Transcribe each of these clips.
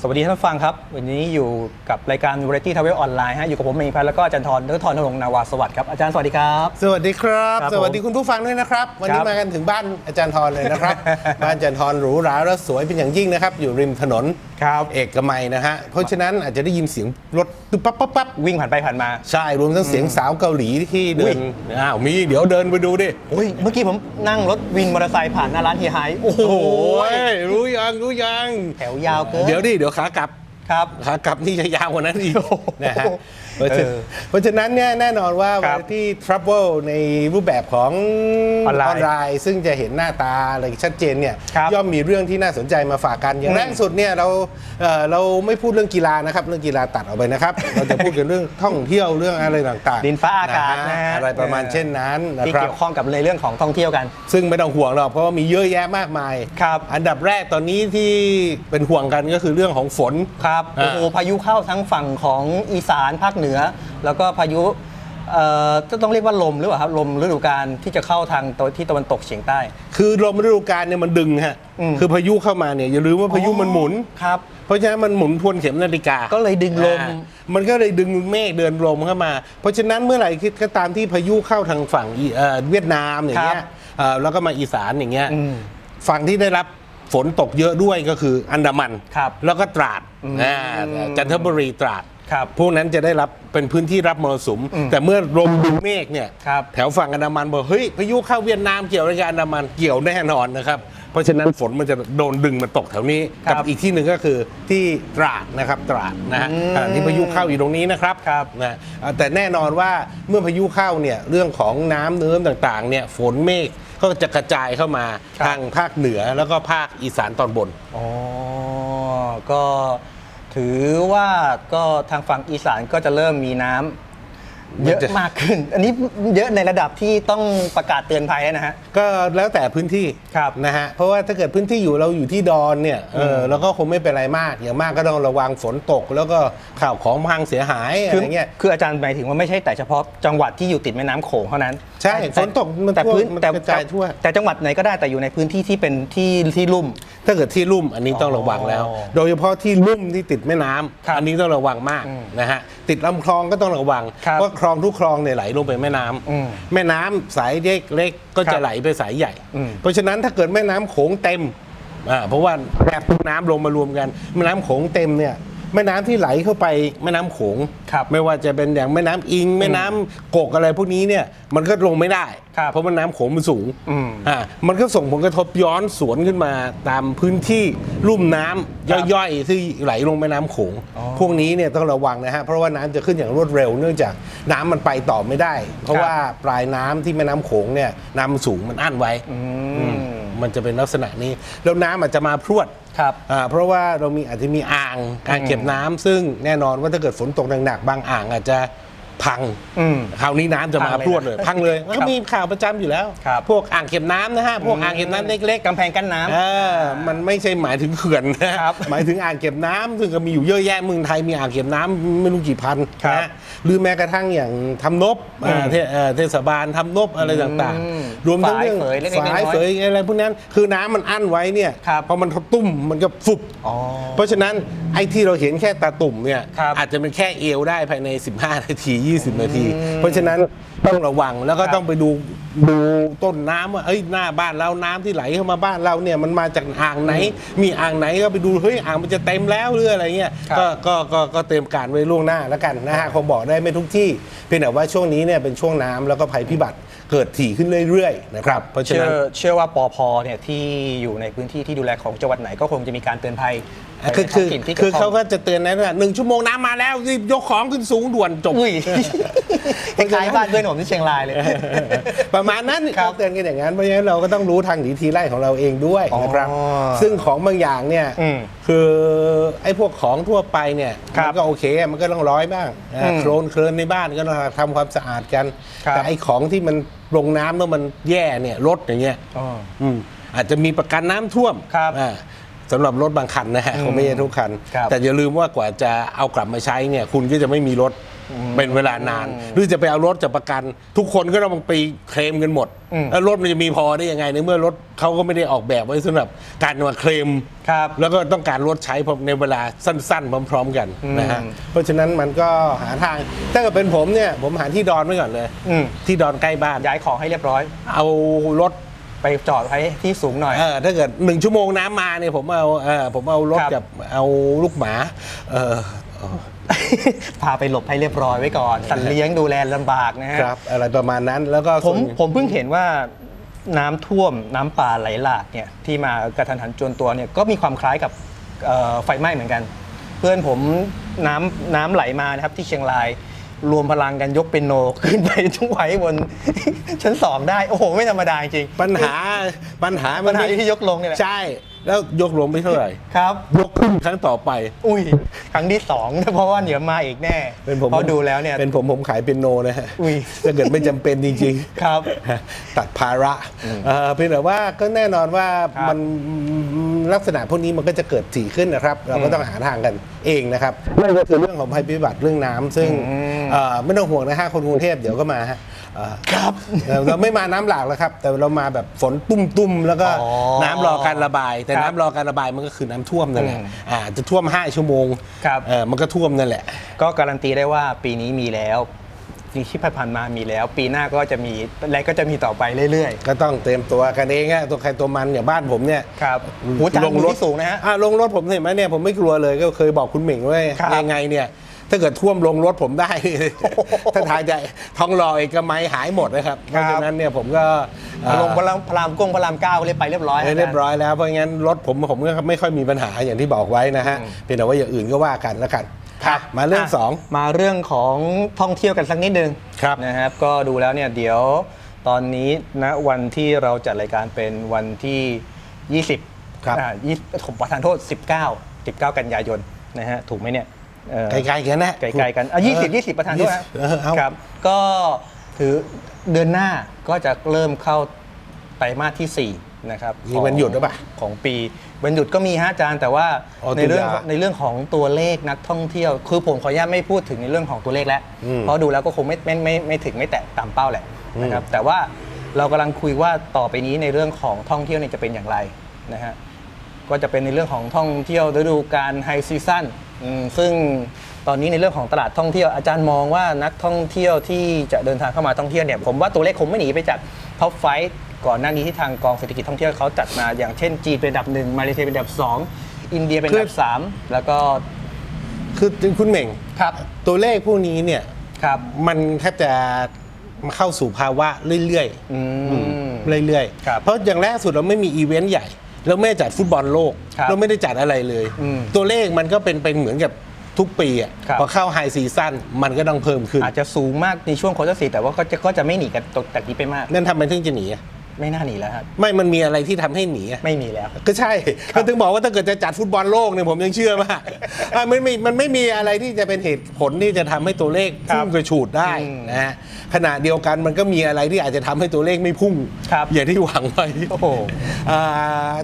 สวัสดีท่านผู้ฟังครับ วันนี้อยู่กับรายการ Variety Travel ออนไลน์ฮะอยู่กับผมเองพันธ์แล้วก็อาจารย์ทรดรทรนรงค์นาวาสวัสดิ์ครับ อาจารย์สวัสดีครับ สวัสดีครับ ครับสวัสดีคุณผู้ฟังด้วยนะครับ วันนี้ครับ มากันถึงบ้านอาจารย์ทรเลยนะครับ บ้านอาจารย์ทรหรูหราและสวยเป็นอย่างยิ่งนะครับ อยู่ริมถนน ครับเอกมัยนะฮะ เพราะฉะนั้นอาจจะได้ยินเสียงรถตึ๊บปั๊บปั๊บปั๊บวิ่งผ่านไปผ่านมา ใช่รวมทั้งเสียงสาวเกาหลีที่เดิอุ้นยอ้าวมีเดี๋ยวเดินไปดูดิโอ้ยเมื่อกี้ผมนั่งรถวินมอเตอร์ไซค์ผ่านหน้าร้านเฮียไฮโอ้โหโอ้ยรู้ยังรู้ยังแถวยาวเกินเดี๋ยวดิเดี๋ยวขากลับครับขากลับนี่จะยาวกว่านั้นอีกโอ้โหนะฮะ เพราะฉะเออเพราะฉะนั้นเนี่ยแน่นอนว่าครับที่ Trouble ในรูปแบบของออนไลน์ไลน์ ซึ่งจะเห็นหน้าตาอะไรชัดเจนเนี่ยครับย่อมมีเรื่องที่น่าสนใจมาฝากกันอย่างอืมแรกสุดเนี่ยเราเอ่อเราไม่พูดเรื่องกีฬานะครับ เรื่องกีฬาตัดออกไปนะครับ เราจะพูดกันเรื่องท่องเที่ยวเรื่องอะไรต่างๆดินฟ้าอากาศนะฮะ อะไรประมาณเช่นนั้นนะที่ครับ เกี่ยวข้องกับในเรื่องของท่องเที่ยวกัน ซึ่งไม่ต้องห่วงหรอกเพราะว่ามีเยอะแยะมากมาย ครับอันดับแรกตอนนี้ที่เป็นห่วงกันก็คือเรื่องของฝน ครับ อ่า โอ้โห พายุเข้าทั้งฝั่งของอีสานภาคเหนือแล้วก็พายุเอ่อจะต้องเรียกว่าลมหรือเปล่าครับลมฤดูกาลที่จะเข้าทางตะวันที่ตะวันตกเฉียงใต้ คือลมฤดูกาลเนี่ยมันดึงฮะอืมคือพายุเข้ามาเนี่ยอย่าลืมว่าพายุมันหมุนครับเพราะฉะนั้นมันหมุนทวนเข็มนาฬิกา ก็เลยดึงลมอ่ามันก็เลยดึงเมฆเดินลมเข้ามา เพราะฉะนั้นเมื่อไหร่คิดก็ตามที่พายุเข้าทางฝั่งอีเอ่อเวียดนามอย่างเงี้ครัยบเอ่อแล้วก็มาอีสานอย่างเงี้ยอืมฝั่งที่ได้รับฝนตกเยอะด้วยก็คืออันดามันครับแล้วก็ตราดอ่าจันทบุรีตราด ครับพวกนั้นจะได้รับเป็นพื้นที่รับมรสุมอืมแต่เมื่อลมดึงเมฆเนี่ยครับแถวฝั่งอันดามันบอกเฮ้ยพายุเข้าเวียดนามเกี่ยวอะไรกับอันดามันเกี่ยวแน่นอนนะครับเพราะฉะนั้นฝนมันจะโดนดึงมาตกแถวนี้ครักับอีกที่หนึ่งก็คือที่ตราดนะครับตราดนะฮะอืมขณะที่พายุเข้าอยู่ตรงนี้นะครับครับนะอ่าแต่แน่นอนว่าเมื่อพายุเข้าเนี่ยเรื่องของน้ำเนิ้มต่างๆเนี่ยฝนเมฆก็จะกระจายเข้ามาครับทางภาคเหนือแล้วก็ภาคอีสานตอนบนอ๋อก็ ถือว่าก็ทางฝั่งอีสานก็จะเริ่มมีน้ำเยอะมันจะมากขึ้น อันนี้เยอะในระดับที่ต้องประกาศเตือนภัยแล้วนะฮะ ก็แล้วแต่พื้นที่ครับนะฮะเพราะว่าถ้าเกิดพื้นที่อยู่เราอยู่ที่ดอนเนี่ยเออเราก็คงไม่เป็นไรมาก อย่างมากก็ต้องระวังฝนตก แล้วก็ข่าวของพังเสียหายอะคืไรเงี้ยคืออาจารย์หมายถึงว่าไม่ใช่แต่เฉพาะจังหวัดที่อยู่ติดแม่น้ำโขงเท่านั้นใช่แต่ฝนตกมันแต่ทั่วพื้นมันแต่กระจายทั่วแต่จังหวัดไหนก็ได้แต่อยู่ในพื้นที่ที่เป็นที่ที่ลุ่ม ถ้าเกิดที่ลุ่มอันนี้ต้องระวังแล้วอ๋อโดยเฉพาะที่ลุ่มที่ติดแม่น้ำครับอันนี้ต้องระวังมากอืมนะฮะติดลำคลองก็ต้องระวังครับเพราะคลองทุกคลองเนี่ยไหลลงไปแม่น้ำอืมแม่น้ำสายเล็กเล็กก็ครัจะบไหลไปสายใหญ่อืมเพราะฉะนั้นถ้าเกิดแม่น้ำโขงเต็มอ่าเพราะว่าแม่น้ำลงมารวมกันแม่น้ำโขงเต็มเนี่ย แม่น้ำที่ไหลเข้าไปแม่น้ำโขงครับไม่ว่าจะเป็นอย่างแม่น้ำอิง แม่น้ำกกอะไรพวกนี้เนี่ยมันก็ลงไม่ได้ ครับเพราะว่าน้ำโขงมันสูงอืมอ่ามันก็ส่งผลกระทบย้อนสวนขึ้นมาตามพื้นที่ลุ่มน้ำครับย่อยๆที่ไหลลงแม่น้ำโขง อ๋อ พวกนี้เนี่ยต้องระวังนะฮะเพราะว่าน้ำจะขึ้นอย่างรวดเร็ว เนื่องจากน้ำมันไปต่อไม่ได้ เพราะครับว่าปลายน้ำที่แม่น้ำโขงเนี่ยน้ำมันสูงมันอั้นไว้ อือืม มมันจะเป็นลักษณะนี้ แล้วน้ำอาจจะมาพรวดครับอ่าเพราะว่าเรามีอาจจะมีอ่างการอืมเก็บน้ำซึ่งแน่นอนว่าถ้าเกิดฝนตกหนักๆบางอ่างอาจจะ พังอืม คราวนี้น้ำจะมาพังเลยพรวดเลย พังเลยครับก็มีข่าวประจำอยู่แล้ว ครับ พวกอ่างเก็บน้ำนะฮะพวกอ่างเก็บน้ำเล็กกำแพงกั้นน้ำๆเออมันไม่ใช่หมายถึงเขื่อนนะครับหมายถึงอ่างเก็บน้ำซึ่งก็มีอยู่เยอะแยะเมืองไทยมีอ่างเก็บน้ำไม่รู้กี่พันครับนะฮะหรือแม้กระทั่งอย่างทำนบอ่าอืมเทเอ่อเทศบาลทำนบอะไรต่างอืมๆ รวมทั้งเรื่องฝายเฝยเล็กๆน้อยๆฝายเฟยอะไรพวกนั้นคือน้ำมันอั้นไว้เนี่ยครับพอมันตุ้มมันก็ฟุบอ๋อเพราะฉะนั้นไอ้ที่เราเห็นแค่ตาตุ่มเนี่ยครับอาจจะเป็นแค่เอวได้ภายใน 15 นาที20 นาที เพราะฉะนั้นต้องระวังแล้วก็ครับต้องไปดูดูต้นน้ำว่าเอ้ยหน้าบ้านเราน้ำที่ไหลเข้ามาบ้านเราเนี่ยมันมาจากอ่างไหน มีอ่างไหนก็ไปดูเฮ้ยอ่างมันจะเต็มแล้วหรืออะไรเงี้ยครับก็ก็ก็ก็เตรียมการไว้ล่วงหน้าแล้วกันนะฮะคงบอกได้ไม่ทุกที่เพียงแต่ว่าช่วงนี้เนี่ยเป็นช่วงน้ำแล้วก็ภัยพิบัติเกิดถี่ขึ้นเรื่อยๆนะครับเพราะฉะเชื่อนั้นเชื่อว่าปอพเนี่ยที่อยู่ในพื้นที่ที่ดูแลของจังหวัดไหนก็คงจะมีการเตือนภัย คือคือในท้งถิ่นที่คือกี่ยวข้เขางก็จะเตือนนะว่าหนึ่งชั่วโมงน้ำมาแล้วรีบยกของขึ้นสูงด่วนจบ อุ้ยคล้ายๆบ้านเพื่อนผมที่เชียงรายเลย ประมาณนั้นครับเขาเตือนกันอย่างนั้นเพราะฉะนั้นเราก็ต้องรู้ทางหนีทีไล่ของเราเองด้วยนะครับ อ๋อซึ่งของบางอย่างเนี่ยอืมคือไอ้พวกของทั่วไปเนี่ยครัมับก็โอเคมันก็ต้องร้อยบ้างนะอืมโคลนเคลินในบ้านก็ต้องทำความสะอาดกัน ครับ แต่ไอ้ของที่มันลงน้ำแล้วมันแย่เนี่ยรถอย่างเงี้ยอ๋ออืมอาจจะมีประกันน้ำท่วมครับอ่า สำหรับรถบางคันนะฮะอืมคงไม่ใช่ทุกคัน ครับแต่อย่าลืมว่ากว่าจะเอากลับมาใช้เนี่ยคุณก็จะไม่มีรถเป็นเวลานาน หรือจะไปเอารถจากประกัน ทุกคนก็ต้องไปเคลมกันหมดอืม แล้วรถมันจะมีพอได้ยังไงในเมื่อรถเขาก็ไม่ได้ออกแบบไว้สำหรับการมาเคลม ครับ แล้วก็ต้องการรถใช้ในเวลาสั้นๆ พร้อม ๆ กันนะฮะ อืม เพราะฉะนั้นมันก็หาทาง ถ้าเกิดเป็นผมเนี่ย ผมหาที่ดอนไว้ก่อนเลย อืมที่ดอนใกล้บ้าน ย้ายของให้เรียบร้อย เอารถ ไปจอดไว้ที่สูงหน่อย เออถ้าเกิดหนึ่งชั่วโมงน้ำมาเนี่ยผมเอาเออผมเอารถครับ กับเอาลูกหมาเออเออ พาไปหลบให้เรียบร้อยไว้ก่อน สัตว์เลี้ยงดูแลลำบากนะฮะ ครับ อะไรประมาณนั้นแล้วก็ผมส่วน ผมเพิ่งเห็นว่าน้ำท่วมน้ำป่าไหลหลากเนี่ยที่มากระทันหันจวนตัวเนี่ยก็มีความคล้ายกับเอ่อไฟไหม้เหมือนกัน เพื่อนผมน้ำน้ำไหลมานะครับที่เชียงราย รวมพลังกันยกเป็นโนขึ้นไปทุกไว้บน ชั้นสองได้ โอ้โห ไม่ธรรมดาจริงปัญหาปัญหาปัมัญนหาไม่ที่ยกลงเนี่ยแหละ ใช่ แล้วยกลงไม่เท่าไหร่ ครับ ยกขึ้นครั้งต่อไป อุ้ยครั้งที่สองเพราะว่าเดี๋ยวมาอีกแน่เป็นผมเพราะดูแล้วเนี่ย เป็นผมผมขายเป็นโนนะฮะอุ้ยถ้าเกิดไม่จำเป็นจริงๆครับตัดภาระเอ่อเพียงแต่ว่าก็แน่นอนว่าครับมันลักษณะพวกนี้มันก็จะเกิดถี่ขึ้นนะครับ เราก็ต้องหาทางกันเองนะครับนั่นก็คือเรื่องของภัยพิบัติเรื่องน้ำซึ่งอืม เอ่อไม่ต้องห่วงนะฮะคนกรุงเทพเดี๋ยวก็มาฮะเอ่อ ครับเอ่อเราไม่มาน้ำหลากแล้วครับ แต่เรามาแบบฝนตุ้มๆแล้วก็อ๋อน้ำรอการระบาย แต่ครับน้ำรอการระบายมันก็คือน้ำท่วมนั่นแหละอืมอ่าจะท่วม 5 ชั่วโมงครับ เออมันก็ท่วมนั่นแหละ ก็การันตีได้ว่าปีนี้มีแล้วปีที่ผ่านๆมามีแล้ว ปีหน้าก็จะมีและก็จะมีต่อไปเรื่อย ก็ต้องเตรียมตัวกันเองอะตัวใครตัวมันอย่างบ้านผมเนี่ยๆ ครับหูจานลงรถสูงนะฮะ อ่าลงรถผมเห็นไหมเนี่ยผมไม่กลัวเลยก็เคยบอกคุณเหม่งว่าครับยังไงเนี่ย ถ้าเกิดท่วมลงรถผมได้ ถ้าทายใจท้องรอเอกมัยหายหมดนะครับ เพราะฉะนั้นเนี่ยผมก็เอ่อลงพระรามพระรามกงพระรามเก้าเลยไปเรียบร้อยเรียบร้อยแล้วเพราะงั้นรถผมผมก็ไม่ค่อยมีปัญหาอย่างที่บอกไว้นะฮะอืมเพียงแต่ว่าอย่างอื่นก็ว่ากันแล้วกันอะมาเรื่องะสองมาเรื่องของท่องเที่ยวกันสักนิดนึงครับนะครับ ก็ดูแล้วเนี่ยเดี๋ยวตอนนี้ณวันที่เราจัดรายการเป็นวันที่ 20 ครับอ่า20ผมประทานโทษ 19 19 กันยายนนะฮะถูกไหมเนี่ยเอ่อ ไกลๆกันนะไกลๆกันอะยี่สิบยี่สิบประธานโทษนะเออเอาครับ ก็ถือเดือนหน้าก็จะเริ่มเข้าไตรมาสที่ 4 นะครับมีวันหยุดหรือเปล่าของปีวันหยุดก็มีฮะอาจารย์แต่ว่าอ๋อในเรื่องตุลาในเรื่องของตัวเลขนักท่องเที่ยว คือผมขออนุญาตไม่พูดถึงในเรื่องของตัวเลขแล้วอืมเพราะดูแล้วก็คงไม่ไม่ไม่ไม่ถึงไม่แตะตามเป้าแหละนะครับแต่ว่าเรากำลังคุยว่าต่อไปนี้ในเรื่องของท่องเที่ยวเนี่ยจะเป็นอย่างไรนะฮะก็จะเป็นในเรื่องของท่องเที่ยวฤดูการไฮซีซั่น ซึ่งตอนนี้ในเรื่องของตลาดท่องเที่ยวอาจารย์มองว่านักท่องเที่ยวที่จะเดินทางเข้ามาท่องเที่ยวเนี่ยผมว่าตัวเลขคงไม่หนีไปจากท็อปไฟก่อนหน้านี้ที่ทางกองเศรษฐกิจท่องเที่ยวเขาจัดมาอย่างเช่นจีนเป็นอันดับหนึ่งมาเลเซียเป็นอันดับสองอินเดียเป็นอันดับสามแล้วก็คือคุณเหม่งครับ ตัวเลขพวกนี้เนี่ยครับมันแทบจะเข้าสู่ภาวะเรื่อยอืมๆเรื่อยครับๆเพราะอย่างแรกสุดเราไม่มีอีเวนต์ใหญ่ เราไม่ได้จัดฟุตบอลโลกครับเราไม่ได้จัดอะไรเลย อืมตัวเลขมันก็เป็นเป็นเหมือนกับทุกปีอะครับ พอเข้าไฮซีซั่นมันก็ต้องเพิ่มขึ้นอาจจะสูงมากในช่วงควอเตอร์สี่แต่ว่าก็จะก็จะไม่หนีกันตกจากนี้ไปมาก นั่นทำไมถึงจะหนีอะ ไม่น่าหนีแล้วครับ ไม่มันมีอะไรที่ทำให้หนีอะไม่มีแล้วก็ใช่ก็ถึงบอกว่าถ้าเกิดจะจัดฟุตบอลโลกเนี่ยผมยังเชื่อมากอะมันไม่มันไม่มีอะไรที่จะเป็นเหตุผลที่จะทำให้ตัวเลขครับพุ่งกระฉูดได้อืมนะฮะขณะเดียวกันมันก็มีอะไรที่อาจจะทำให้ตัวเลขไม่พุ่ง ครับอย่างที่หวังไว้โอ้โหอ่า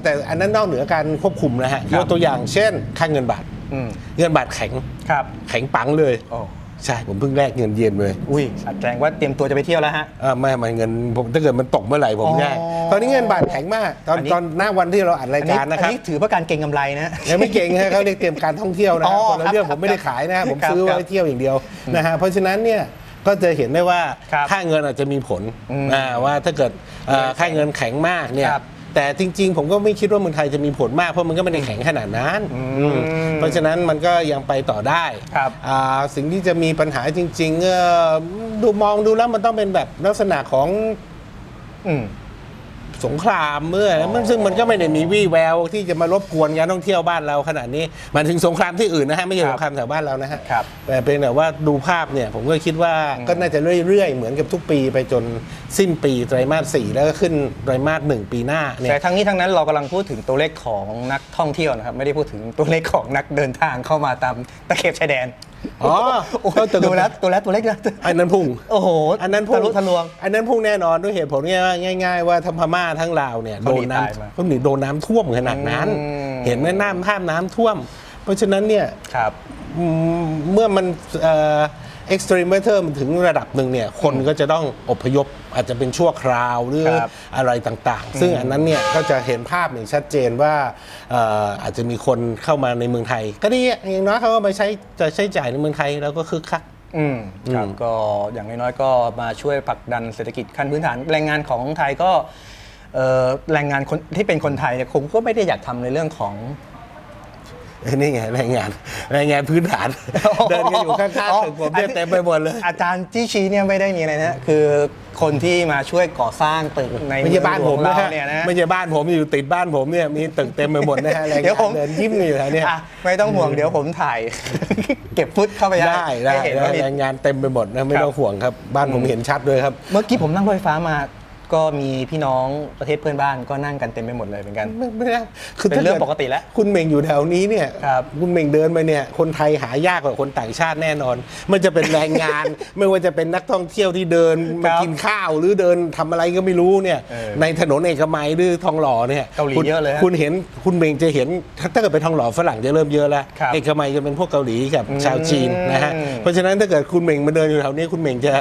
แต่อันนั้นนอกเหนือการควบคุมนะฮะครับยกตัวอย่างเช่นค่าเงินบาท อืมเงินบาทแข็ง ครับ แข็งปังเลย โอ้ ใช่ผมเพิ่งแลกเงินเยนเลยอุ้ยแสดงว่าเตรียมตัวจะไปเที่ยวแล้วฮะ อ่าไม่มันเงินผมถ้าเกิดมันตกเมื่อไหร่ผมอ๋อแย่ตอนนี้เงินบาทแข็งมาก ตอนอันนี้ ตอนหน้าวันที่เราอัดรายการนะครับอันี้ถือเพื่อการเก็งกำไรนะ ยังไม่เก่งฮะเขาเรียกเตรียมการท่องเที่ยวนะอ๋อคนละเรื่องคผรับมไม่ได้ขายนะผมครับซื้อครับไว้เที่ยวอย่างเดียวนะฮะเพราะฉะนั้นเนี่ยก็จะเห็นได้ว่าครับค่าเงินอาจจะมีผลอืมอ่าว่าถ้าเกิดเอ่อค่าเงินแข็งมากเนี่ยครับ แต่จริง ๆ ผมก็ไม่คิดว่าเมืองไทยจะมีผลมากเพราะมันก็ไม่ได้แข็งขนาดนั้นอืมอืมเพราะฉะนั้นมันก็ยังไปต่อได้ครับอ่าสิ่งที่จะมีปัญหาจริงๆเอ่อดูมองดูแล้วมันต้องเป็นแบบลักษณะของ อืม สงครามเมื่อมันซึ่งมันก็ไม่ได้มีวี่แววที่จะมารบกวนการท่องเที่ยวบ้านเราขนาดนี้หมันถึงสงครามที่อื่นนะฮะไม่ใช่คสรับงครามแถวบ้านเรานะฮะครับ แต่เป็นแต่ว่าดูภาพเนี่ยผมก็คิดว่าอืมก็น่าจะเรื่อยๆ เหมือนกับทุกปีไปจนสิ้นปีไตรมาสสี่แล้วก็ขึ้นไตรมาสหนึ่งปีหน้าเนี่แต่ยทั้งนี้ทั้งนั้นเรากำลังพูดถึงตัวเลขของนักท่องเที่ยวนะครับไม่ได้พูดถึงตัวเลขของนักเดินทางเข้ามาตามตะเข็บชายแดน อ๋อโอ้โหก็แต่ดูแล้วตัวแล้วตัวเลขนะอันนั้นพุ่ง โอ้โห อันนั้นพุ่ทะลุทะลวง อันนั้นพุ่งแน่นอนด้วยเหตุผลง่ายๆว่าทั้งพม่าทั้งลาวเนี่ยเขาโดหนีนน้ตายมาำเขาหนีโดนน้ำท่วมขนาดนั้นอืมเห็นไหมน้ำท่ามน้ำท่วม เพราะฉะนั้นเนี่ยครับอืม เมื่อมันเอ่อ extreme weather มันถึงระดับหนึ่งเนี่ยคนก็จะต้องอพยพอาจจะเป็นชั่วคราวหรือครับอะไรต่างๆ ซึ่งอันนั้นเนี่ยก็จะเห็นภาพอย่างชัดเจนว่าเอ่ออาจจะมีคนเข้ามาในเมืองไทย ก็ดีอะอย่างน้อยเขาก็มาใช้จะใช้จ่ายในเมืองไทยแล้วก็คึกคัก อืมครับอืมก็อย่างน้อยๆก็มาช่วยผลักดันเศรษฐกิจขั้นพื้นฐานแรงงานของไทยก็เอ่อแรงงานคนที่เป็นคนไทยเนี่ยผมก็ไม่ได้อยากทำในเรื่องของ นี่ไงแรงงานแรงงานพื้นฐาน เดินกันอยู่ข้างๆตึกผมเนี่ยเต็มไปหมดเลย อาจารย์ที่ชี้เนี่ยไม่ได้มีอะไรนะคือคนที่มาช่วยก่อสร้างตึกในไม่ใช่บ้านผมเมืนะองหลวงฮะเราเนี่ยนะไม่ใช่บ้านผมอยู่ติดบ้านผมเนี่ยมีตึกเต็มไปหมดนะฮะแรงเดี๋ยวงาผนมเดินยิ้มอยู่แถวเนี้ยอะไม่ต้องห่วงเดี๋ยวผมถ่าย เก็บฟุตเข้าไปได้ได้ให้เห็นได้ว่ามีแรงงานเต็มไปหมดนะไม่ครับต้องห่วงครับ บ้านผมเห็นชัดด้วยครับ เมื่อกี้ผมนั่งรถไฟฟ้ามา ก็มีพี่น้องประเทศเพื่อนบ้านก็นั่งกันเต็มไปหมดเลยเหมือนกัน ไม่ไม่ได้เป็นเรื่องปกติแล้ว คุณเม่งอยู่แถวนี้เนี่ยครับคุณเม่งเดินไปเนี่ยคนไทยหายากกว่าคนต่างชาติแน่นอน มันจะเป็นแรงงาน ไม่ว่าจะเป็นนักท่องเที่ยวที่เดินมากินข้าวหรือเดินทำอะไรก็ไม่รู้เนี่ยเออในถนนเอกมัยหรือทองหล่อเนี่ยเกาหลีคุณเยอะเลยฮะคุณเห็นคุณเม่งจะเห็นถ้าถ้าเกิดไปทองหล่อฝรั่งจะเริ่มเยอะแล้วครับเอกมัยจะเป็นพวกเกาหลีกับชาวจีนนะฮะอืมเพราะฉะนั้นถ้าเกิดคุณเม่งมาเดินอยู่แถวนี้คุณเม่งจะ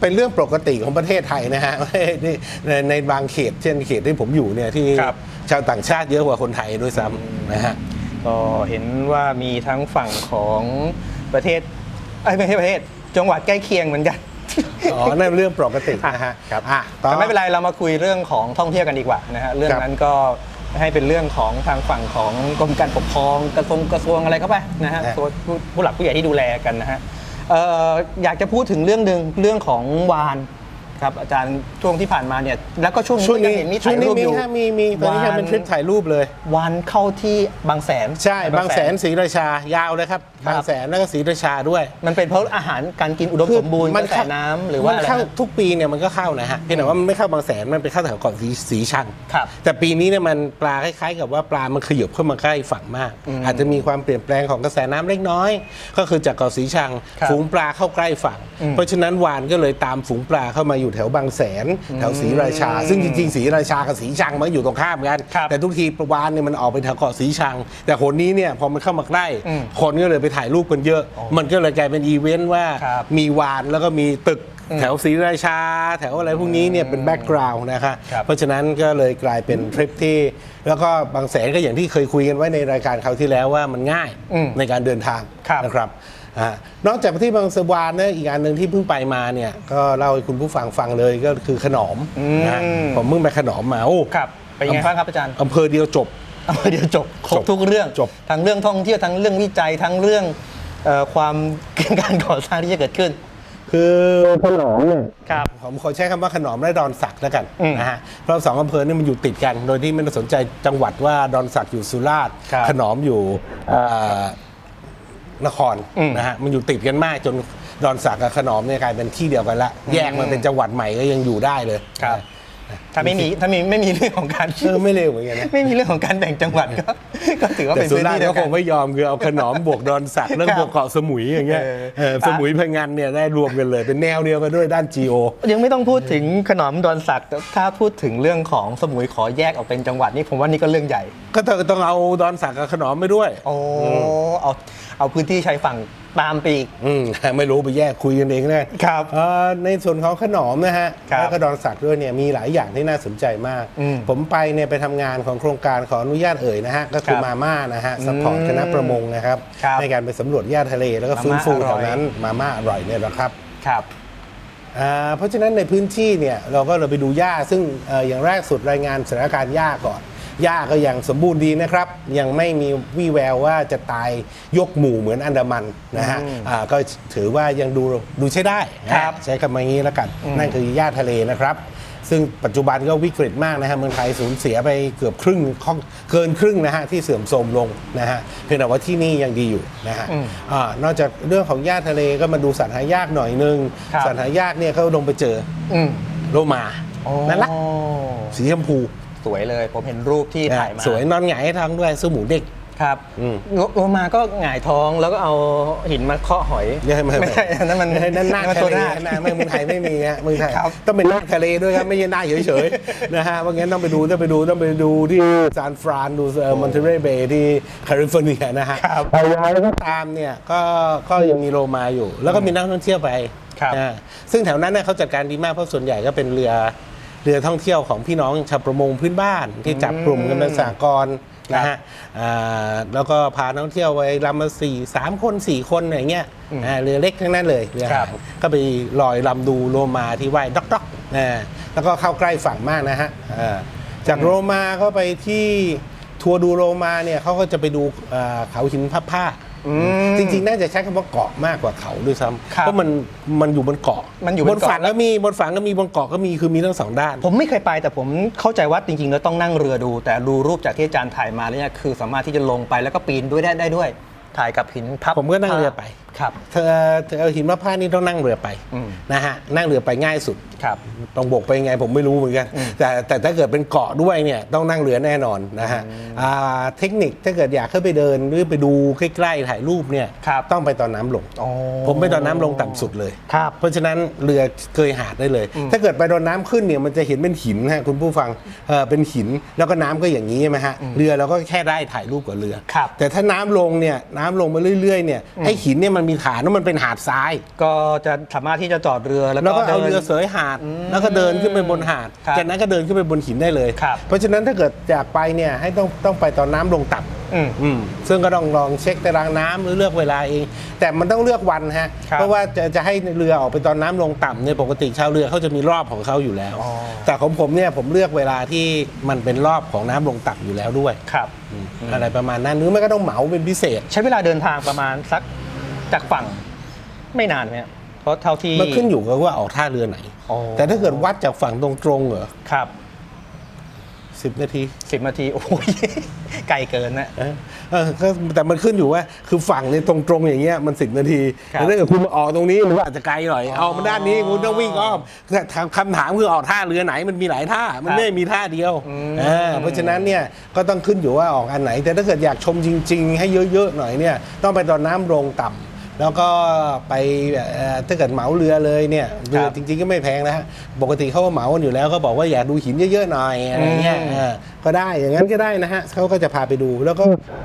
เป็นเรื่องปกติของประเทศไทยนะฮะที่ในในบางเขตเช่นเขตที่ผมอยู่เนี่ยที่ครับ ชาวต่างชาติเยอะกว่าคนไทยด้วยซ้ำนะฮะ ก็เห็นว่ามีทั้งฝั่งของประเทศเอ้ยไม่ใช่ประเทศ จังหวัดใกล้เคียงเหมือนกัน อ๋อ นั่นเป็นเรื่องปกตินะฮะครับอะต่อ แต่ไม่เป็นไรเรามาคุยเรื่องของท่องเที่ยวกันดีกว่านะฮะเรื่องครับ นั้นก็ให้เป็นเรื่องของทางฝั่งของกรมการปกครองกระทรวงกระทรวงอะไรเข้าไปนะฮะฮะตัวผู้ผู้หลักผู้ใหญ่ที่ดูแลกันนะฮะ เอ่ออยากจะพูดถึงเรื่องหนึ่งเรื่องของวาน ครับอาจารย์ช่วงที่ผ่านมาเนี่ยแล้วก็ช่วงนี้ช่วงก็ยันี้งเห็นมีช่วถ่างยนี้รูปมีอยู่ ฮะมีมีตอนนี้วาเป็นทริปถ่ายรูปเลยวานเข้าที่บางแสนใช่บางแสนศรีราชายาวเลยครับครับบางแสนแล้วก็ศรีราชาด้วย มันเป็นเพราะอาหารการกินอุดมสมบูรณ์กระแสเข้าน้ำหรือว่ามันอะไรเข้าฮะทุกปีเนี่ยมันก็เข้านะฮะเพียงแต่ว่ามันไม่เข้าบางแสนมันไปเข้าแถวเกาะสีสีชังครับ แต่ปีนี้เนี่ยมันปลาคล้ายๆ กับว่าปลามันขยับเข้ามาใกล้ฝั่งมาก อาจจะมีความเปลี่ยนแปลงของกระแสน้ำเล็กน้อย ก็คือจากเกาะสีชังครับฝูงปลาเข้าใกล้ฝั่งอืมเพราะฉะนั้นวานก็เลยตามฝูงปลาเข้ามาอยู่แถวบางแสน แถวศรีราชา ซึ่งจริงๆศรีราชากับศรีชังมันอยู่ตรงข้ามกัน ครับแต่ทุกทีปลาวานเนี่ยมันออกไปแถวเกาะสีชัง แต่คนนี้เนี่ยพอมันเข้ามาใกล้ อืมคนก็เลยไปถ่ายรูปกันเยอะ มันก็เลยกลายเป็นอีเวนต์ว่าครับมีวานแล้วก็มีตึกแถวศรีราชา แถวอะไรพวกนี้เนี่ยเป็นแบ็กกราวน์นะคะครับ เพราะฉะนั้นก็เลยกลายเป็นทริปที่ แล้วก็บางแสนก็อย่างที่เคยคุยกันไว้ในรายการคราวที่แล้วว่ามันง่ายอืมในการเดินทางครับ นะครับอ่า นอกจากที่บางสวานเนี่ยอีกอันหนึ่งที่เพิ่งไปมาเนี่ยก็เล่าให้คุณผู้ฟังฟังเลยก็คือขนอมนะฮะผมเพิ่งไปขนอมมาโอ้ครับเป็นยังไงบ้างครับอาจารย์อำเภอเดียวจบเอาเดี๋ยวจบครบจบทุกเรื่องจบทั้งเรื่องท่องเที่ยวทั้งเรื่องวิจัยทั้งเรื่องเอ่อความการก่อสร้างที่จะเกิดขึ้น คือขนอมเนี่ยครับผมขอใช้คำว่าขนอมและดอนสักแล้วกันอืมนะฮะเพราะสองอำเภอนี่มันอยู่ติดกัน โดยที่ไม่ต้องสนใจจังหวัดว่าดอนสักอยู่สุราษฎร์ครับขนอมอยู่เอ่อ นครอืมนะฮะมันอยู่ติดกันมากจนดอนสักกับขนอมเนี่ยกลายเป็นที่เดียวกันละแยกมาเป็นจังหวัดใหม่ก็ยังอยู่ได้เลยครับ ถ้าไม่มีถ้ามีไม่มีเรื่องของการ เออไม่เร็วเหมือนกันนะ ไม่มีเรื่องของการแบ่งจังหวัดก็ก็ถือว่าแต่เป็นสุพื้นราษที่ฎร์เดียก็วคกัน งไม่ยอมคือเอาขนอม บวกดอนสักแล้วครับบวกเกาะสมุยอย่างเงี้ยเออ เออสมุยพังงานเนี่ยได้รวมกันเลยเป็นแนวเดียวกันด้วยด้าน GO ยังไม่ต้องพูดถึงขนอมดอนสักแต่ถ้าพูดถึงเรื่องของสมุยขอแยกออกเป็นจังหวัดนี่ผมว่านี่ก็เรื่องใหญ่ ก็ต้องต้องเอาดอนสักกับขนอมไปด้วย โอ้เอา เอาพื้นที่ชายฝั่งตามไปอีก อืมไม่รู้ไปแยกคุยกันเองนะครับเอ่อในส่วนของขนอมนะฮะครับแล้วก็ดอนสักด้วยเนี่ยมีหลายอย่างที่น่าสนใจมาก อืมผมไปเนี่ยไปทำงานของโครงการขออนุญาตเอ่ยนะฮะก็คือครับมาม่านะฮะซัพพอร์ตอืมคณะประมงนะครับ ครับในการไปสำรวจหญ้าทะเลแล้วก็ฟื้นฟูมาม่าอร่แถอย วนั้นมาม่าอร่อยเนี่ยนะครับ ครับ อ่าเพราะฉะนั้นในพื้นที่เนี่ยเราก็เราไปดูหญ้าซึ่งเอ่ออย่างแรกสุดรายงานสถานการณ์หญ้าก่อน หญ้าก็ยังสมบูรณ์ดีนะครับ ยังไม่มีวี่แววว่าจะตายยกหมู่เหมือนอันดามันนะฮะอืมอ่าก็ถือว่ายังดูดูใช้ได้นะครับ ใช้คำอย่างนี้แล้วกัน นั่นคือหญ้าทะเลนะครับซึ่งปัจจุบันก็วิกฤตมากนะฮะเมืองไทยสูญเสียไปเกือบครึ่งของเกินครึ่งนะฮะที่เสื่อมโทรมลงนะฮะเพียงแต่ว่าที่นี่ยังดีอยู่นะฮะอืมอ่านอกจากเรื่องของหญ้าทะเลก็มาดูสัตว์หายากหน่อยนึงครับสัตว์หายากเนี่ยเขาลงไปเจออืมโลมาน่ารักสีชมพู สวยเลย ผมเห็นรูปที่ถ่ายมาสวยนอนหงายให้ท้องด้วยสู้หมูเด็กครับอืมโลโลมาก็หงายท้องแล้วก็เอาหินมาเคาะหอยไม่ใช่ไม่ไม่ใช่อันนั้นมันนั่นหน้ามัทะตัวเลหน้านะเมืองไทยไม่มีฮะเมืองไทยครับต้องเป็นหน้าทะเลด้วยครับไม่ใช่หน้าเฉยๆนะฮะเพราะงั้นต้องไปดูต้องไปดูต้องไปดูที่ซานฟรานดูมอนเทเรเบย์ที่แคลิฟอร์เนียนะฮะครับเอาอย่างไรก็ตามเนี่ยก็ก็ยังมีโรมาอยู่ แล้วก็มีนักท่องเที่ยวไปครับนะซึ่งแถวนั้นเนี่ยเขาจัดการดีมากเพราะส่วนใหญ่ก็เป็นเรือ เรือท่องเที่ยวของพี่น้องชาวประมงพื้นบ้าน ที่จับกลุ่มกันเป็นสากลนะฮะอ่าแล้วก็พานักท่องเที่ยวไปลำมาสี่สามคนสี่คนอะไรเงี้ยอ่าเรือเล็กทั้งนั้นเลยเรือครับหางก็ไปลอยลำดูโลมาที่ว่ายด็อกด็อกนะแล้วก็เข้าใกล้ฝั่งมากนะฮะอ่าจากโรมาก็ไปที่ทัวร์ดูโรมาเนี่ยเขาก็จะไปดูอ่าเขาหินพับผ้า อืม จริงๆ น่าจะใช้คำว่าเกาะมากกว่าเขาด้วยซ้ำครับเพราะมันมันอยู่บนเกาะมันอยู่บบนนเกาะฝั่งก็มีบนฝั่งก็มีบนเกาะก็มีคือมีทั้งสองด้าน ผมไม่เคยไปแต่ผมเข้าใจว่าจริงๆแล้วต้องนั่งเรือดู แต่ดูรูปจากที่อาจารย์ถ่ายมาแล้วเนี่ยคือสามารถที่จะลงไปแล้วก็ปีนด้วยได้ได้ด้วย ถ่ายกับหินพับผมก็นั่งเรือไป ครับเธอเธอเอาหินมะพร้าวนี่ต้องนั่งเรือไปอืม นะฮะนั่งเรือไปง่ายสุด ครับ ต้องบกไปยังไงผมไม่รู้เหมือนกัน แต่แต่ถ้าเกิดเป็นเกาะด้วยเนี่ยต้องนั่งเรือแน่นอนนะฮะอ่าเทคนิคถ้าเกิดอยากเข้าไปเดินหรือไปดูใกล้ๆถ่ายรูปเนี่ยครับ ต้องไปตอนน้ำลง อ๋อ ผมไปตอนน้ำลงต่ำสุดเลย ครับเพราะฉะนั้นเรือเกยหาดได้เลย ถ้าเกิดไปตอนน้ำขึ้นเนี่ยมันจะเห็นเป็นหินฮะคุณผู้ฟังเออเป็นหินแล้วก็น้ำก็อย่างนี้ใช่ไหมฮะเรือเราก็แค่ได้ถ่ายรูปกับเรือ ครับแต่ถ้าน้ำลงเนี่ยน้ำลงมาเรื่อยๆเนี่ยไอ้หินเนี่ยมันมีฐานแล้วมันเป็นหาดทราย ก็จะสามารถที่จะจอดเรือแล้วแล้วก็ก็เอาดินเรือเสยหาด แล้วก็เดินขึ้นไปบนหาด ครับจากนั้นก็เดินขึ้นไปบนหินได้เลย ครับ เพราะฉะนั้นถ้าเกิดอยากไปเนี่ยให้ต้องต้องไปตอนน้ำลงต่ำ อืม อืมซึ่งก็ต้องลองเช็คตารางน้ำหรือเลือกเวลาเอง แต่มันต้องเลือกวันฮะ ครับเพราะว่าจะจะให้เรือออกไปตอนน้ำลงต่ำเนี่ยปกติชาวเรือเขาจะมีรอบของเขาอยู่แล้ว อ๋อ แต่ของผมเนี่ยผมเลือกเวลาที่มันเป็นรอบของน้ำลงต่ำอยู่แล้วด้วยครับ อืมอะไรประมาณนั้นหรือไม่ก็ต้องเหมาเป็นพิเศษ ใช้เวลาเดินทางประมาณสัก จากฝั่งไม่นานไหมครับเพราะเท่าที่มันขึ้นอยู่กับว่าออกท่าเรือไหน อ๋อแต่ถ้าเกิดวัดจากฝั่งตรงๆเหรอครับสิบนาทีสิบนาทีโอ้ย ไกลเกินนะ เออเออก็แต่มันขึ้นอยู่ว่าคือฝั่งในตรงๆอย่างเงี้ยมันสิบนาทีครับแต่ถ้าเกิดคุณมาออกตรงนี้มันก็อาจจะไกลหน่อยออกมาด้านนี้คุณต้องวิ่งอ้อมแต่ถามคำถามคือออกท่าเรือไหนมันมีหลายท่ามันไม่ได้มีท่าเดียวอืมอ่าเพราะฉะนั้นเนี่ยก็ต้องขึ้นอยู่ว่าออกอันไหน แต่ถ้าเกิดอยากชมจริง ๆ ให้เยอะๆหน่อยเนี่ยต้องไปตอนน้ำลงต่ำ แล้วก็ไปเอ่อถ้าเกิดเหมาเรือเลยเนี่ยเรือจริง ๆก็ไม่แพงนะฮะปกติเขาก็เหมากันอยู่แล้วก็บอกว่าอยากดูหินเยอะๆหน่อยอะไรเงี้ยอืมเออ ก็ได้อย่างนั้นก็ได้นะฮะเขาก็จะพาไปดู แล้วก็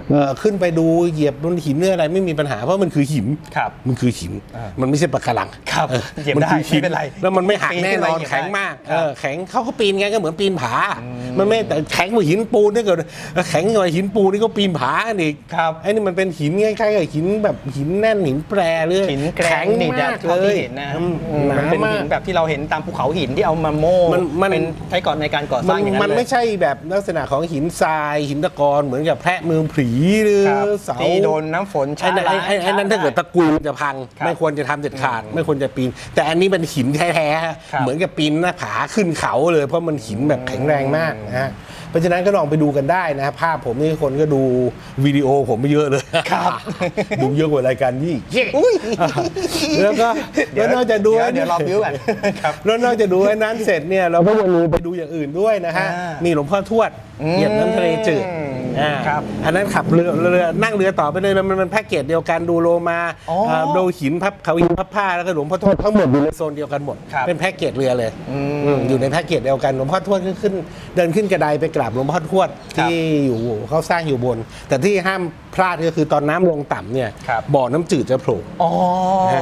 เอ่อขึ้นไปดูเหยียบบนหินเนื้ออะไรไม่มีปัญหาเพราะมันคือหินครับมันคือหินอ่ามัมันไม่ใช่ปะการังครับออเหยียบมันได้คือหินไม่เป็นไรแล้วมันไม่หักปีนแน่นอนขึ้นไปเหยียบแข็งได้มากครับเออแข็งเขาก็ปีนไงก็เหมือนปีนผา มันไม่แต่แข็งกว่าหินปูนถ้าเกิดแข็งกว่าหินปูนนี่ก็ปีนผากันอีกครับไอ้นี่มันเป็นหินคล้ายๆกับหินแบบหินแน่นหินแปรเลยหินแกรข็งนิดมาอะกเท่าเลที่ยเห็นนะอืมอืมหมันนาเป็นมาหิกนแบบที่เราเห็นตามภูเขาหินที่เอามาโม่มันมันเป็นใช้ก่อนในการก่อสมัร้างนอย่างนั้นมันเลยไม่ใช่แบบลักษณะของหินทรายหินตะกอนเหมือนกับแพระเมืองผีหรือครับเสา ที่โดนน้ำฝนไอ้นั่นไอ้ไอ้ไอ้นั่นถ้าเกิดตะกุยมันจะพัง ครับไม่ควรจะทำเด็ดขาดไม่ควรจะปีน แต่อันนี้เป็นหินแท้ๆฮะครับเหมือนกับปีนหน้าผาขึ้นเขาเลย เพราะมันหินแบบแข็งแรงมากนะฮะ เพราะฉะนั้นก็ลองไปดูกันได้นะภาพผมนี่คนก็ดูวิดีโอผมไปเยอะเลยครับดูเยอะกว่ารายการนี่อุ้ยแล้วก็เดี๋ยวแล้วนอกจากดูเดี๋ยวเดี๋ยวรอบิ้วกันครับแล้วนอกจากดูไอ้นั้นเสร็จเนี่ยเราก็ยังมีไปดูอย่างอื่นด้วยนะฮะอ่ามีหลวงพ่อทวดอืมเหยียบน้ำทะเลจืด อ่าครับอันนั้นขับเรือเรือนั่งเรือต่อไปเลยแล้วมันเป็นแพ็กเกจเดียวกันดูโลมาอ๋ออ่าดูหินพับเขาหินพับผ้าแล้วก็หลวงพ่อทวดทั้งหมดอยู่ในโซนเดียวกันหมด ครับเป็นแพ็กเกจเรือเลยอืมอืมอยู่ในแพ็กเกจเดียวกันหลวงพ่อทวดขึ้นขึ้น เดินขึ้นกระไดไปกราบหลวงพ่อทวดครับที่อยู่เขาสร้างอยู่บน แต่ที่ห้ามพลาดก็คือตอนน้ำลงต่ำเนี่ยครับ บ่อน้ำจืดจะโผล่อ๋อนะฮะ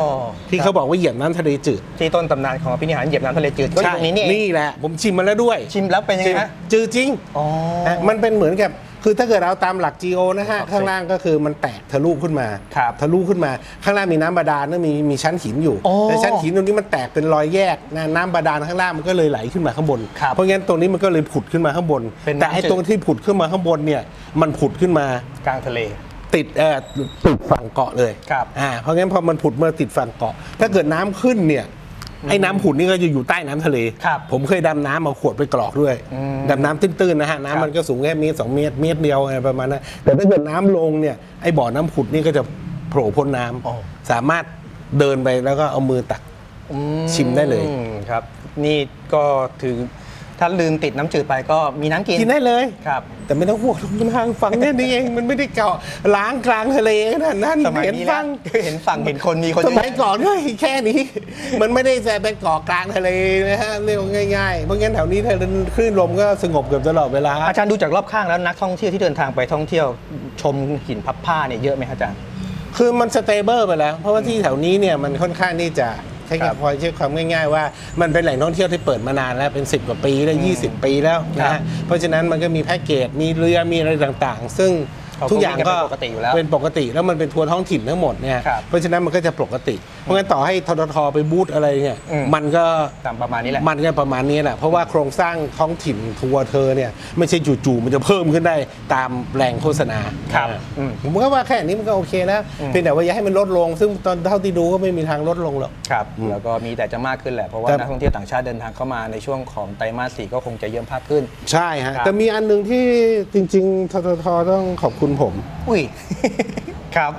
ที่เขาบอกว่าเหยียบน้ำทะเลจืดที่ต้นตำนานของพินิหารเหยียบน้ำทะเลจืดก็อยู่ตรงนี้นี่เองนี่แหละผมชิมมาแล้วด้วยชิมแล้วเป็นยังไงฮะ จืดจริง อ๋อ นะมันเป็นเหมือนกับ คือถ้าเกิดเอาตามหลัก GO นะฮะครับข้างล่างก็คือมันแตกทะลุขึ้นมา ครับทะลุขึ้นมา ข้างล่างมีน้ำบาดาลแล้วมีมีชั้นหินอยู่อ๋อแต่ชั้นหินตรงนี้มันแตกเป็นรอยแยกนะน้ำบาดาลข้างล่างมันก็เลยไหลขึ้นมาข้างบน ครับเพราะงั้นตรงนี้มันก็เลยผุดขึ้นมาข้างบน เป็นน้ำแต่ไอ้จืด ตรงที่ผุดขึ้นมาข้างบนเนี่ย มันผุดขึ้นมา กลางทะเล ติดเอ่อติดฝั่งเกาะเลยครับอ่าเพราะงั้นพอมันผุดมาติดฝั่งเกาะ ถ้าเกิดน้ำขึ้นเนี่ย ไอ้น้ำผุดนี่ก็จะอยู่ใต้น้ำทะเล ครับผมเคยดำน้ำเอาขวดไปกรอกด้วย อืมดำน้ำตื้นๆนะฮะครับน้ำมันก็สูงแค่เมตรสองเมตรเมตรเดียวอะไรประมาณนั้นแต่ถ้าเกิดน้ำลงเนี่ยไอ้บ่อน้ำผุดนี่ก็จะโผล่พ้นน้ำอ๋อ สามารถเดินไปแล้วก็เอามือตัก อืชิมได้เลยอืมครับ นี่ก็ถือ ถ้าลืมติดน้ำจืดไปก็มีน้ำกินกินได้เลย ครับ แต่ไม่ต้องห่วงมันทางฝั่งแค่นี้เองมันไม่ได้เกาะล้างกลางทะเลขนาดนั้นสมัยเห็นนี้ฟันะงเห็นฝั่งเห็นคนมีคนสมัยก่อนก็แค่นี้ มันไม่ได้จะเป็นเกาะกลางทะเลนะฮะเรียกว่าง่ายๆเพราะงั้นแถวนี้ทะเลคลื่นลมก็สงบเกือบตลอดเวลา อาจารย์ดูจากรอบข้างแล้วนักท่องเที่ยวที่เดินทางไปท่องเที่ยวชมหินพับผ้าเนี่ยเยอะไหมครับอาจารย์ คือมันสเตเบิลไปแล้ว เพราะว่าที่แถวนี้เนี่ยมันค่อนข้างที่จะ ใช้ครับคำพอใช้ความง่ายๆว่ามันเป็นแหล่งท่องเที่ยวที่เปิดมานานแล้วเป็น 10 กว่าปีแล้ว 20 ปีแล้วนะครัฮะบเพราะฉะนั้นมันก็มีแพ็กเกจมีเรือมีอะไรต่างๆ ซึ่ง เขาก็ทุกอย่างก็วิ่งกันเป็นปกติอยู่แล้วเป็นปกติแล้วมันเป็นทัวร์ท้องถิ่นทั้งหมดเนี่ยครับเพราะฉะนั้นมันก็จะปกติ เพราะงั้นต่อให้ทททไปบูธอะไรเนี่ยอืม มันก็ ตามประมาณนี้แหละ มันก็ประมาณนี้แหละ เพราะว่าโครงสร้างท้องถิ่นทัวร์เธอเนี่ย ไม่ใช่จู่ๆมันจะเพิ่มขึ้นได้ตามแรงโฆษณาครับอ่าอืมผมก็ว่าแค่นี้มันก็โอเคแล้วอืม เพียงแต่ว่าอย่าให้มันลดลง ซึ่งตอนเท่าที่ดูก็ไม่มีทางลดลงหรอก ครับแล้วก็มีแต่จะมากขึ้นแหละ เพราะว่าครับนักท่องเที่ยวต่างชาติเดินทางเข้ามาในช่วงของไตรมาสสี่ก็คงจะเยิ่มมากขึ้น ใช่ฮะ ครับ แต่มีอันหนึ่งที่จริงๆทททต้องขอบคุณผม อุ้ย ครับ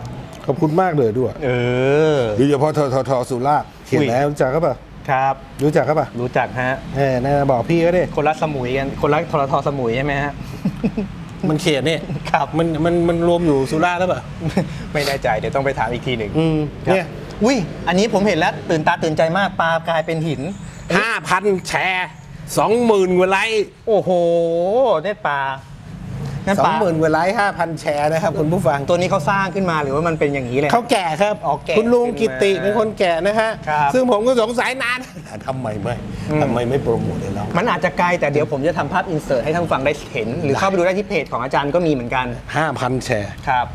ขอบคุณมากเลยด้วยเออ โดยเฉพาะทททสุราษฎร์เขียนอุ้ยแล้วรู้จักก็ปล่ะครับ รู้จักก็ปล่ะรู้จักฮะเออน่าบอกพี่ก็ดิคนละสมุยกันคนละทรทสมุยใช่ไหมฮะ มันเขียนเนี่ยครับมันมันมันรวมอยู่สุราษฎร์แล้วปล่ะไม่แน่ใจเดี๋ยวต้องไปถามอีกทีหนึ่งอืมครับเนี่ยอุ้ยอันนี้ผมเห็นแล้วตื่นตาตื่นใจมากปลากลายเป็นหินห้าพันแชร์สองหมื่นกว่าไลค์โอ้โหเนี่ยปลา นั่นสอปงลาหมื่นกว่าไลค์ห้าพันแชร์นะครับคุณผู้ฟัง ตัวนี้เขาสร้างขึ้นมาหรือว่ามันเป็นอย่างนี้เลย เขาแก่ครับอ๋อแก่คุณลุงขึ้นมากิติเป็นคนแก่นะฮะ ครับ ซึ่งผมก็สงสัยนาน ทำไมไม่อืมทำไมไม่โปรโมทเลยเรา มันอาจจะไกลแต่เดี๋ยวผมจะทำภาพอินเสิร์ตให้ท่านผู้ฟังได้เห็น หรือเข้าไปดูได้ที่เพจของอาจารย์ก็มีเหมือนกันห้าพันแชร์ครับ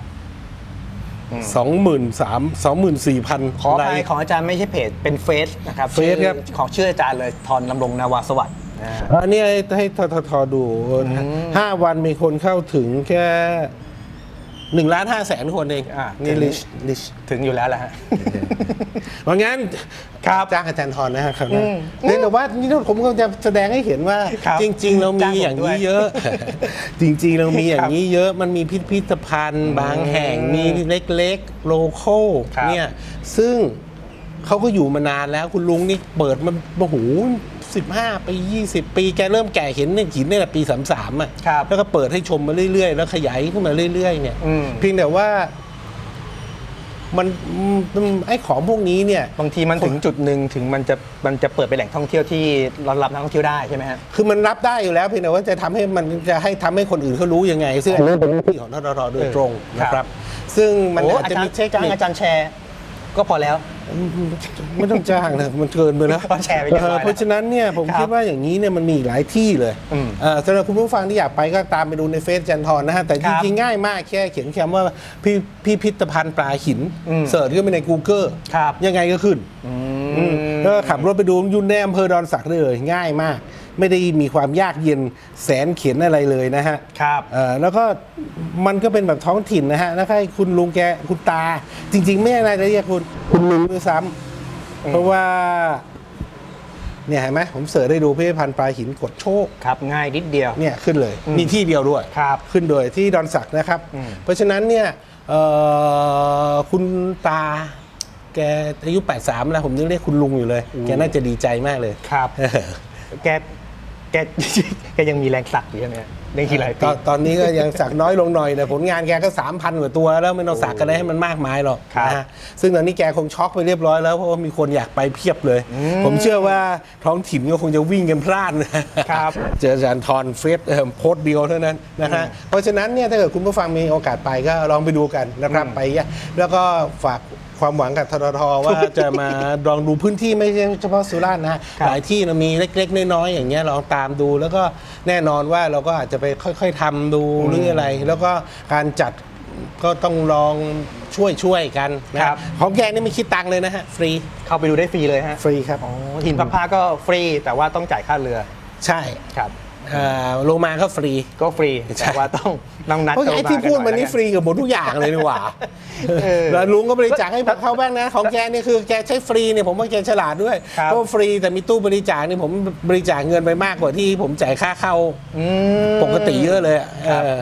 สองหมื่นสามสองหมื่นสี่พันขออภัยของอาจารย์ไม่ใช่เพจเป็นเฟซนะครับเฟซครับชื่อของชื่ออาจารย์เลยทอนลำรงนาวาสวัสดิ์ อ่าอันนี้ให้ให้ทททดูนะห้าวันมีคนเข้าถึงแค่หนึ่งล้านห้าแสนคนเองอะนี่ลิชลิชถึงอยู่แล้วแหละฮะเพราะงั้นครับจ้างอาจารย์ทรนะฮะครับอืมเนื่องแต่ว่านี่ผมก็จะแสดงให้เห็นว่าครับจริง ๆ เรามีจ้างผมอย่างด้วนี้ยเยอะ จริง ๆ เรามีอย่างนี้เยอะมันมีพิพิธภัณฑ์ บางแห่งมีเล็กๆโลโก้ครับเนี่ยซึ่งเขาก็อยู่มานานแล้วคุณลุงนี่เปิดมาโอ้โห สิบห้าปียี่สิบปีแกเริ่มแก่เห็นในหินนี่แหละปีสามสามอะครับแล้วก็เปิดให้ชมมาเรื่อยๆ แล้วขยายขึ้นมาเรื่อยๆเนี่ยอืม เพียงแต่ว่ามันมันไอ้ของพวกนี้เนี่ย บางทีมันถึงจุดหนึ่งถึงมันจะมันจะเปิดเป็นแหล่งท่องเที่ยวที่รองรับนักท่องเที่ยวได้ใช่ไหมฮะ คือมันรับได้อยู่แล้วเพียงแต่ว่าจะทำให้มันจะให้ทำให้คนอื่นเขารู้ยังไง ซึ่งอันนี้เป็นหน้าที่ของทททโดยตรงเออนะคครัรับ บ ซึ่งมันโอ้อาจอาจะจารมีย์เทคจ้างนิคอาจารย์แชร์ ก็พอแล้ว ไม่ต้องจ้างนะมันเกินไปแล้วแชร์ไปเรียบร้อยแล้ว เพราะฉะนั้นเนี่ยผมครับคิดว่าอย่างนี้เนี่ยมันมีอีกหลายที่เลยอืมเอ่อสำหรับคุณผู้ฟังที่อยากไปก็ตามไปดูในเฟซจันทรนะฮะแต่คจรับริงๆง่ายมากแค่เขียนคำว่าพิพิพิธภัณฑ์ปลาหินอืมเสิร์ชขึ้นไปใน Google ครับ ยังไงก็ขึ้น อือืมมแล้วก็ขับรถไปดูยุ่นในอำเภอดอนสักได้เลยง่ายมาก ไม่ได้มีความยากเย็นแสนเขียนอะไรเลยนะฮะครับเอ่อแล้วก็มันก็เป็นแบบท้องถิ่นนะฮะแล้วให้คุณลุงแกคุณตา จริง ๆ ไม่อะไรจะเรียกคุณคุณลุงด้วยซ้ำเพราะว่า เนี่ยเห็นไหมผมเสิร์ชได้ดูพิพิธภัณฑ์ปลาหินกดโชค ครับง่ายนิดเดียว เนี่ยขึ้นเลยอืมมีที่เดียวด้วย ครับ ขึ้นโดยที่ดอนสักนะครับ อืม เพราะฉะนั้นเนี่ยเอ่อคุณตา แกอายุ 83 แล้วผมยังเรียกคุณลุงอยู่เลย แกน่าจะดีใจมากเลย ครับแก แก แกยังมีแรงสักอยู่ใช่ไหมฮะเรื่องที่หลายตปีอนตอนนี้ก็ยังสักน้อยลงหน่อยแต่ผลงานแกก็3,000กว่าตัวแล้วไม่ต้องสักกันได้ให้มันมากมายหรอกครับนะฮะซึ่งตอนนี้แกคงช็อกไปเรียบร้อยแล้วเพราะว่ามีคนอยากไปเพียบเลยอืมผมเชื่อว่าท้องถิ่นก็คงจะวิ่งกันพลาดนะครับ เจออาจารย์ทอนเฟสเอิ่มโพสต์เดียวเท่านั้นนะฮะเพราะฉะนั้นเนี่ยถ้าเกิดคุณผู้ฟังมีโอกาสไปก็ลองไปดูกันนะครับอืมไปแล้วก็ฝาก ความหวังกับทททว่าจะมาลองดูพื้นที่ไม่ใช่เฉพาะสุราษฎร์นะฮะครับหลายที่เรามีเล็กๆ น้อยๆอย่างเงี้ยลองตามดู แล้วก็แน่นอนว่าเราก็อาจจะไปค่อยๆทำดูหรืออะไร แล้วก็การจัดก็ต้องลองช่วยช่วยๆกันนะครับของแกนี่ไม่คิดตังค์เลยนะฮะฟรีเข้าไปดูได้ฟรีเลยฮะฟรีครับอ๋อหินพับผ้าก็ฟรีแต่ว่าต้องจ่ายค่าเรือใช่ครับ เอ่อโลมาก็ฟรี ก็ฟรี ใช่ แต่ว่าต้องต้องนัดเพราะไอ้ที่พูดมันนี่ฟรีกับหมดทุกอย่างเลยดีกว่าเออ แล้วลุงก็บริจาคให้เขาบ้างนะ ของแกเนี่ยคือแกใช้ฟรีเนี่ยผมว่าแกฉลาดด้วยครับ เพราะฟรีแต่มีตู้บริจาคนี่ผมบริจาคเงินไปมากกว่าที่ผมจ่ายค่าเข้า อืม ปกติเยอะเลยอะครับเออ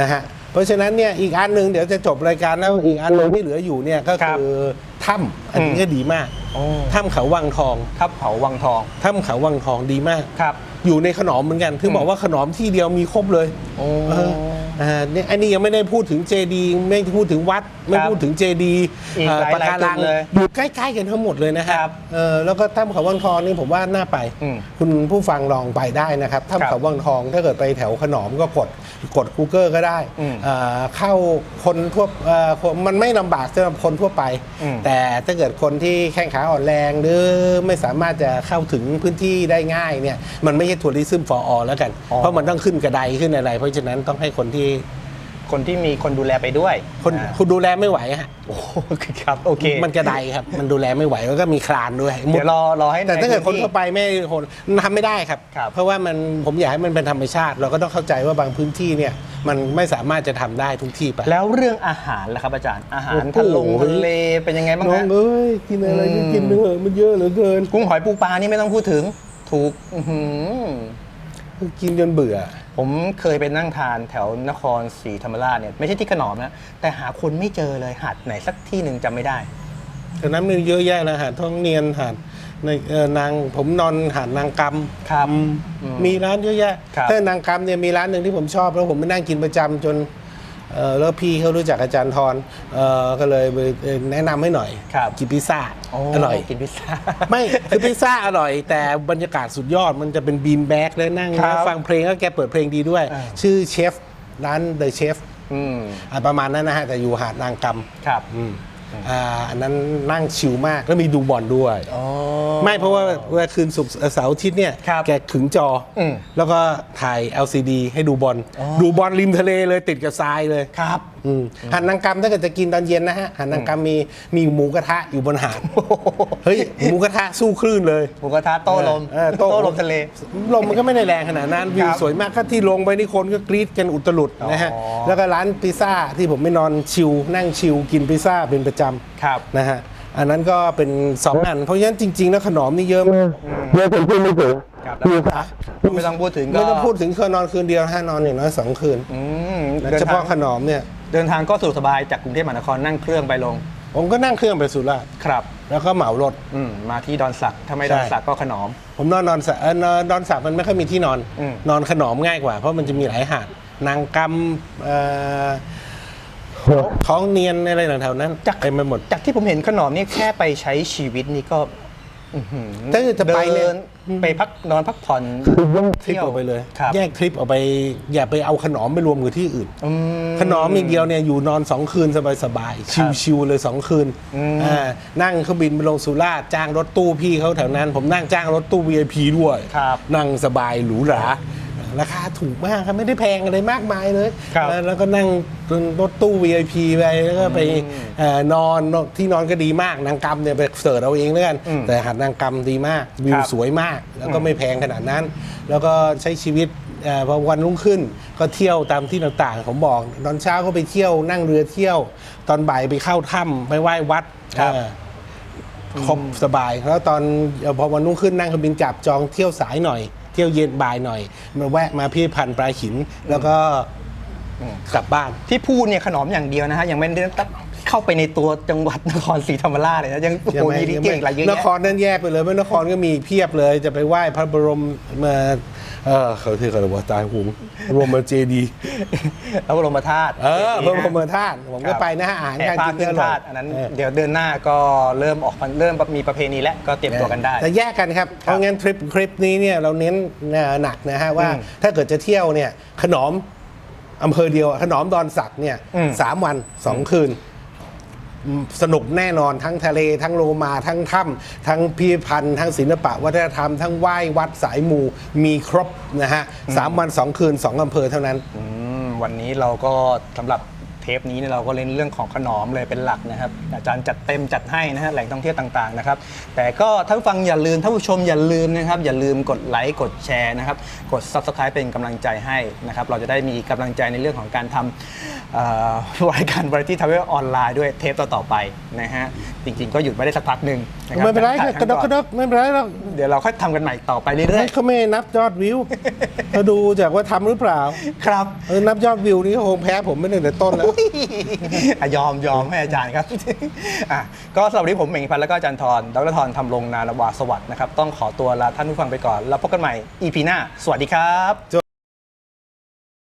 นะฮะเพราะฉะนั้นเนี่ยอีกอันหนึ่งเดี๋ยวจะจบรายการแล้วอีกอันหนึ่งที่เหลืออยู่เนี่ยก็ครับคือถ้ำอันนี้อืมก็ดีมากโอ้ ถ้ำเขาวังทองทับเขาวังทองถ้ำเขาวังทองดีมาก ครับ อยู่ในขนมเหมือนกันถึงบอกว่าขนมที่เดียวมีครบเลยโอ้เอออ่าเนี่ยอันนี้ยังไม่ได้พูดถึงเจดีไม่พูดถึงวัดไม่พูดถึงเจดีอีกหลายปะการังหลายจุดเลยอยู่ใกล้ๆกันทั้งหมดเลยนะคครัรับบเออแล้วก็ถ้ำเขาวังทองนี่ผมว่าน่าไป อืมคุณผู้ฟังลองไปได้นะครับครัถ้ำบเขาวังทองถ้าเกิดไปแถวขนอมก็กดกด Google ก็ได้อืมอ่าเข้าคนทั่วเอ่อคนมันไม่ลำบากสำหรับคนทั่วไป อืม แต่ถ้าเกิดคนที่แข้งขาอ่อนแรงหรือไม่สามารถจะเข้าถึงพื้นที่ได้ง่ายเนี่ยมันไม่ใช่ทัวริซึมฟอร์อแล้วกัน อ๋อ เพราะมันต้องขึ้นกระไดขึ้นอะไร เพราะฉะนั้นต้องให้คนที่ คนที่มีคนดูแลไปด้วยคนอ่าคุณดูแลไม่ไหวฮะโอ้โหครับโอเคมันกระไดครับ มันดูแลไม่ไหวแล้วก็มีคลานด้วยเดี๋ยวรอรอให้แต่ถ้าเกิดในคพื้นนที่ ทั่วไปไม่คนทำไม่ได้ครับ ครับ เพราะว่ามันผมอยากให้มันเป็นธรรมชาติ เราก็ต้องเข้าใจว่าบางพื้นที่เนี่ยมันไม่สามารถจะทำได้ทุกที่ไป แล้วเรื่องอาหารล่ะครับอาจารย์ อาหารโอ้โหทะลงทะเลเป็นยังไงบ้างน้อฮะงเอ้ยกินอะไรก็กินไปเถอะมันเยอะเหลือเกิน กุ้งหอยปูปลานี่ไม่ต้องพูดถึง ถูกอื้อหือ กินจนเบื่อ ผมเคยไปนั่งทานแถวนครศรีธรรมราชเนี่ยไม่ใช่ที่ขนอมนะแต่หาคนไม่เจอเลยหาดไหนสักที่หนึ่งจำไม่ได้แต่นั้นมันเยอะแยะนะหาดท่องเนียนหาดในเอ่อนางผมนอนหาดนางกำครับอืมอืมมีร้านเยอะแยะครับ ถ้านางกำเนี่ยมีร้านหนึ่งที่ผมชอบแล้วผมไปนั่งกินประจำจนเอ่อ แล้วพี่เขารู้จักอาจารย์ทรเอ่อก็เลยไปเอ่อแนะนำให้หน่อยครับกินพิซซ่าอร่อยกินพิซซ่าไม่คือพิซซ่าอร่อย แต่บรรยากาศสุดยอดมันจะเป็นบีนแบ็กแล้วนั่งครับแล้วฟังเพลงก็แกเปิดเพลงดีด้วยอ่าชื่อเชฟร้าน The Chef อืมอะประมาณนั้นนะฮะแต่อยู่หาดนางกำครับ อืมอ่าอันนั้นนั่งชิลมาก แล้วมีดูบอลด้วย อ๋อ ไม่เพราะว่าเวลาคืนศุกร์เสาร์อาทิตย์เนี่ย ครับแกขึงจออม แล้วก็ถ่าย LCD ให้ดูบอลอ๋อดูบอลริมทะเลเลยติดกับทรายเลย ครับ อืมหาดนางกำถ้าเกิดจะกินตอนเย็นนะฮะหาดนางกำมีมีหมูกระทะอยู่บนหาดเฮ้ยหมูกระทะสู้คลื่นเลย หมูกระทะโต้ลมเออโต้ลมทะเลลมมันก็ไม่ได้แรงขนาดนั้นวิวครับสวยมากก็ที่ลงไปนี่คนก็กรี๊ดกันอุตลุดนะฮะอ๋อแล้วก็ร้านพิซซ่าที่ผมไปนอนชิลนั่งชิลกินพิซซ่าเป็นประจครับำนะฮะอันนั้นก็เป็นสองอันเพราะฉะนั้นจริงๆแล้วขนมนี่เยอะมากเยอะจนพูดไม่ถึงครับพิซซ่าไม่ต้องพูดถึงก็ไม่ต้องพูดถึงคือนอนคืนเดียวฮะนอนอย่างน้อยสองคืนอืมนะเดินเฉทาพาะงขนมเนี่ย เดินทางก็สะดวกสบายจากกรุงเทพมหานครนั่งเครื่องไปลงผมก็นั่งเครื่องไปสุราษฎร์ครับแล้วก็เหมารถ อืมมาที่ดอนสักถ้าไม่ใช่ดอนสักก็ขนอม ผมนอนนอนสะเอ่อนอนนอนสับมันไม่ค่อยมีที่นอน อืม นอนขนอมง่ายกว่า เพราะมันจะมีหลายหาดนางกำเอ่อท้องเนียนอะไรแถวๆนั้นจากเต็มไปหมด จากที่ผมเห็นขนอมนี่แค่ไปใช้ชีวิตนี่ก็ อื้อหือถ้าเกิดจะไปเนี่ย ดิ ไปพักนอนพักผ่อนทริปออกไปเลยครับแยกทริปออกไป อย่าไปเอาขนอมไปรวมกับที่อื่นอืมขนอมอย่างเดียวเนี่ยอยู่นอนสองคืนสบายๆครับชิวๆเลยสองคืนอืมอ่านั่งเครื่องบินไปลงสุราษฎร์จ้างรถตู้พี่เขาแถวนั้น ผมนั่งจ้างรถตู้ VIP ด้วยครับนั่งสบายหรูหรา ราคาถูกมากครับไม่ได้แพงอะไรมากมายเลย ครับแล้วแล้วก็นั่งรถตู้ VIP ไปแล้วก็ไปเอ่อนอนที่นอนก็ดีมากนางกำเนี่ยไปเสิร์ชเอาเองแล้วกัน อืมแต่หาดนางกำดีมากวิวครับสวยมาก แล้วก็ไม่แพงขนาดนั้น แล้วก็ใช้ชีวิตเอ่อพอวันรุ่งขึ้นก็เที่ยวตามที่ต่างๆผมบอก ตอนเช้าก็ไปเที่ยวนั่งเรือเที่ยว ตอนบ่ายไปเข้าถ้ำไปไหว้วัดครับ เอ่อ ครบสบายแล้วตอนเอ่อพอวันรุ่งขึ้นนั่งเครื่องบินจับจองเที่ยวสายหน่อย เที่ยวเย็นบ่ายหน่อย มาแวะมาพิพิธภัณฑ์ปลายหิน แล้วก็กลับบ้าน ที่พูดเนี่ยขนอมอย่างเดียวนะฮะยังไม่ได้เข้าไปในตัวจังหวัดนครศรีธรรมราชเลยนะยังโอ้โหมีดีเก่งอะไรเยอะนแยะครนั่นแยกไปเลยไม่นครก็มีเพียบเลยจะไปไหว้พระบรมมา เออเขาที่เขาเรียกว่าตายหุงรวมมาเจดีย์แล้วบรมธาตุเออพระบรมธาตุผมก็ครับไปนะฮะอาหารแห่การผ้ากินขึ้นอร่อธายตุอันนั้นเออเดี๋ยวเดือนหน้าก็เริ่มออกเริ่มมีประเพณีแล้วก็เตรียมตัวกันได้แต่แยกกันครับ เพราะงั้นทริปคลิปนี้เนี่ยเราเน้นหนักนะฮะว่าอืมถ้าเกิดจะเที่ยวเนี่ยขนอมอำเภอเดียวขนอมดอนสักเนี่ยอืมสามวันสองคืนอืม สนุกแน่นอนทั้งทะเล ทั้งโลมาทั้งถ้ำทั้งพิพิธภัณฑ์ทั้งศิลปะวัฒนธรรมทั้งไหว้วัดสายมูมีครบนะฮะสามวันสองคืนสองอำเภอเท่านั้น อืมวันนี้เราก็สำหรับ เทปนี้เนี่ยเราก็เล่นเรื่องของขนมเลยเป็นหลักนะครับ อาจารย์จัดเต็มจัดให้นะฮะแหล่งท่องเที่ยวต่างๆนะครับ แต่ก็ท่านผู้ฟังอย่าลืมท่านผู้ชมอย่าลืมนะครับ อย่าลืมกดไลค์กดแชร์นะครับ กด Subscribe เป็นกำลังใจให้นะครับ เราจะได้มีกำลังใจในเรื่องของการทำรายการ Variety Travel ออนไลน์ด้วยเทปต่อๆไปนะฮะจริงๆ ก็หยุดไม่ได้สักพักหนึ่งะครับไม่เป็นไรถ่ายกระดกกระดกไม่เป็นไรหรอกเดี๋ยวเราค่อยทำกันใหม่ต่อไปเรื่อยเขาไม่นับยอดวิวเขาดูจากว่าทำหรือเปล่าๆ ครับเออนับยอดวิวนี่ก็คงแพ้ผมไม่ตั้งแต่ต้นแล้วอะยอมยอมให้อาจารย์ครับ อะก็สำหรับวันนี้ผมเหม่งพันธ์แล้วก็อาจารย์ทรดรทรทำรงนารวาสวัสดิ์นะครับ ต้องขอตัวลาท่านผู้ฟังไปก่อน แล้วพบกันใหม่ EP หน้า สวัสดีครับ